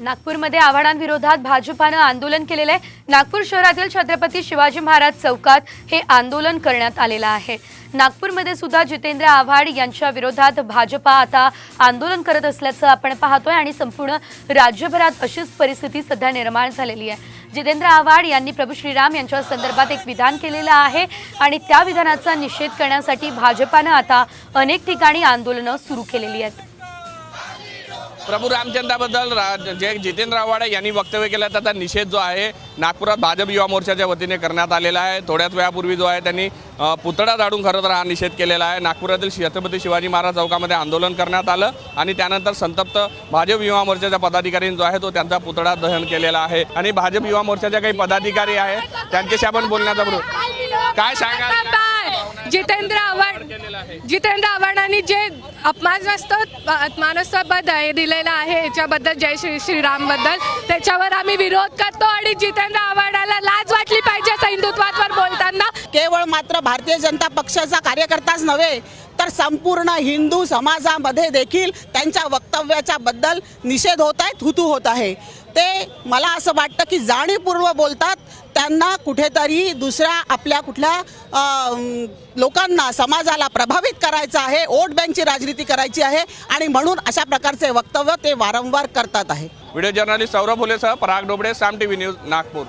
नागपूरमध्ये आव्हाडांविरोधात भाजपानं आंदोलन केलेलं आहे. नागपूर शहरातील छत्रपती शिवाजी महाराज चौकात हे आंदोलन करण्यात आलेलं आहे. नागपूरमध्ये सुद्धा जितेंद्र आव्हाड यांच्या विरोधात भाजपा आता आंदोलन करत असल्याचं आपण पाहतोय आणि संपूर्ण राज्यभरात अशीच परिस्थिती सध्या निर्माण झालेली आहे. जितेंद्र आव्हाड यांनी प्रभू श्रीराम यांच्या संदर्भात एक विधान केलेलं आहे आणि त्या विधानाचा निषेध करण्यासाठी भाजपानं आता अनेक ठिकाणी आंदोलनं सुरू केलेली आहेत. प्रभू रामचंद्राबद्दल रा- जे जितेंद्र आव्हाडे यांनी वक्तव्य केलं त्याचा निषेध जो आहे नागपुरात भाजप युवा मोर्चाच्या वतीने करण्यात आलेला आहे. थोड्याच वेळापूर्वी जो आहे त्यांनी पुतळा जाडून खरं तर हा निषेध केलेला आहे. नागपुरातील छत्रपती शिवाजी महाराज चौकामध्ये आंदोलन करण्यात आलं आणि त्यानंतर संतप्त भाजप युवा मोर्चाच्या पदाधिकाऱ्यांनी जो आहे तो त्यांचा पुतळा दहन केलेला आहे. आणि भाजप युवा मोर्चाच्या काही पदाधिकारी आहेत त्यांच्याशी आपण बोलण्याचा काय सांगा जितेंद्र आव्हाड जितेंद्र आव्हाडांनी जे अपमानास्पद अपमानास्पद हे दिलेलं आहे याच्याबद्दल जय श्री श्रीरामबद्दल त्याच्यावर आम्ही विरोध करतो आणि जितेंद्र आव्हाडाला लाज वाटली पाहिजे हिंदुत्वावर बोलताना. केवळ मात्र भारतीय जनता पक्षाचा कार्यकर्ताच नव्हे तर संपूर्ण हिंदू समाजामध्ये देखील त्यांच्या वक्तव्याच्या बद्दल निषेध होत आहे थुतू होत आहे. ते मला असं वाटतं की जाणीवपूर्व बोलतात त्यांना कुठेतरी दुसऱ्या आपल्या कुठल्या लोकांना समाजाला प्रभावित करायचं आहे वोट बँकची राजनीती करायची आहे आणि म्हणून अशा प्रकारचे वक्तव्य ते वारंवार करतात आहे. व्हिडिओ जर्नलिस्ट सौरभ फुलेसह पराग डोबडे साम टीव्ही न्यूज नागपूर.